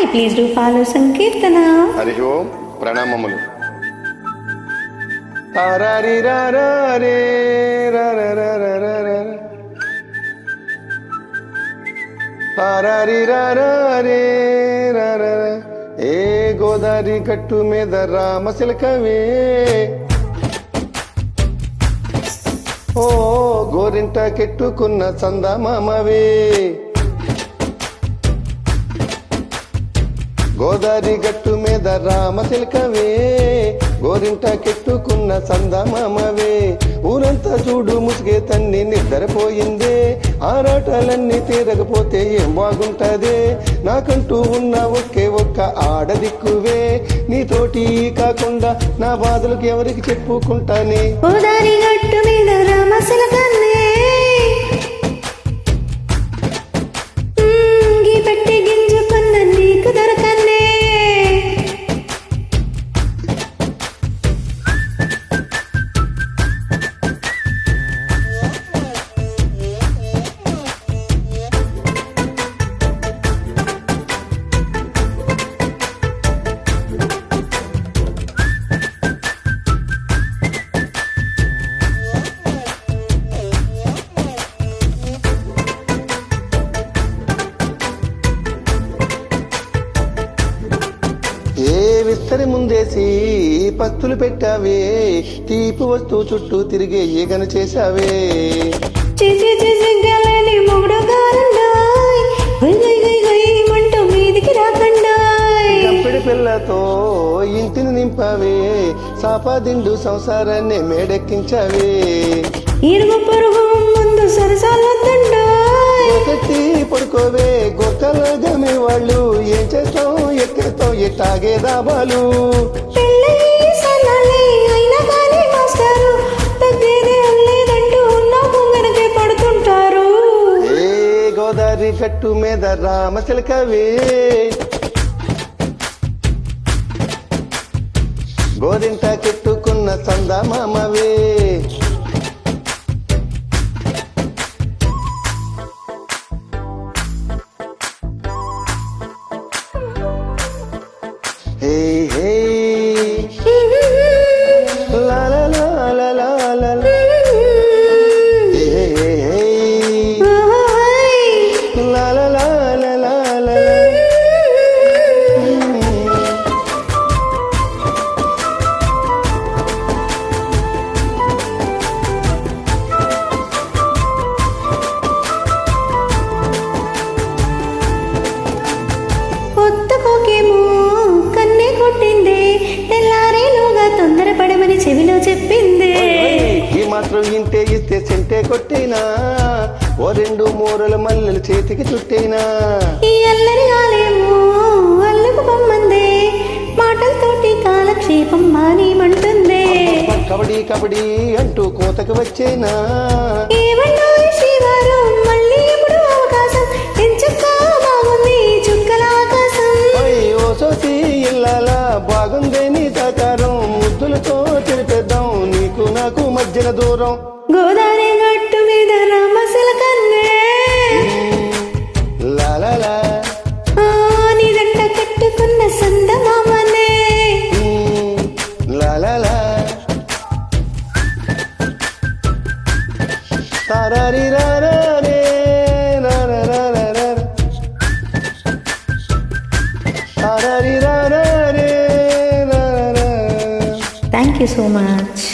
Hi please do follow సంకీర్తన హరి ఓం ప్రణామములు తారారి రారారే రారారారారారా. తారారి రారారే ఏ గోదారి గట్టు మీద రామశిలకవే ఓ గోరింట కెట్టుకున్న చందమామవే. గోదారి గట్టు మీద రామశిల్కవే గోరింట కెట్టుకున్న సందమామవే. ఊరంతా చూడు ముసిగే తన్ని నిద్రపోయిందే ఆరాటాలన్నీ తీరకపోతే ఏం బాగుంటదే? నాకంటూ ఉన్న ఒకే ఒక్క ఆడదిక్కువే. నీతోటి కాకుండా నా బాధలకు ఎవరికి చెప్పుకుంటానే? గోదారి గట్టు మీద రామశిలకన్నే ముందేసి పత్తులు పెట్టావే. తీపి వస్తువు చుట్టూ తిరిగే ఈగను చేశావే. చేసి చేసి గలని మొగుడు పిల్లతో ఇంటిని నింపావే. సాపాదిండు సంసారాన్ని మేడెక్కించావే. ఇరుగు పొరుగు ముందు సరసాలు పడుకోవే. గొక్కలాగమే వాళ్ళు ఏ గోదావరి గట్టు మీద రామచిలకవే గోరింట కెట్టుకున్న చందమామవే హే కొత్త కోకేమో కన్నే కొట్టిందే. తెల్లారేలోగా తొందరపడమని చెవిలో చెప్పిందే. ఈ మాత్రం ఇంటే ఇస్తే సెంటే కొట్టినా? ఓ రెండు మూరల మల్లెలు చేతికి చుట్టినా? ఈ అల్లరి ఆలేమో అల్లుకు పొమ్మందే. మాటలతోటి కాలక్షేపం మానేమంటుందే. కబడ్డీ కబడ్డీ అంటూ కోతకు వచ్చేనా? ఏమన్నాయి మధ్యన దూరం. గోదావరి గట్టు మీద రామశిల కన్నే. లాలా ఆ, నీ దండ కట్టుకున్న లాలా రారే థ్యాంక్ యూ సో మచ్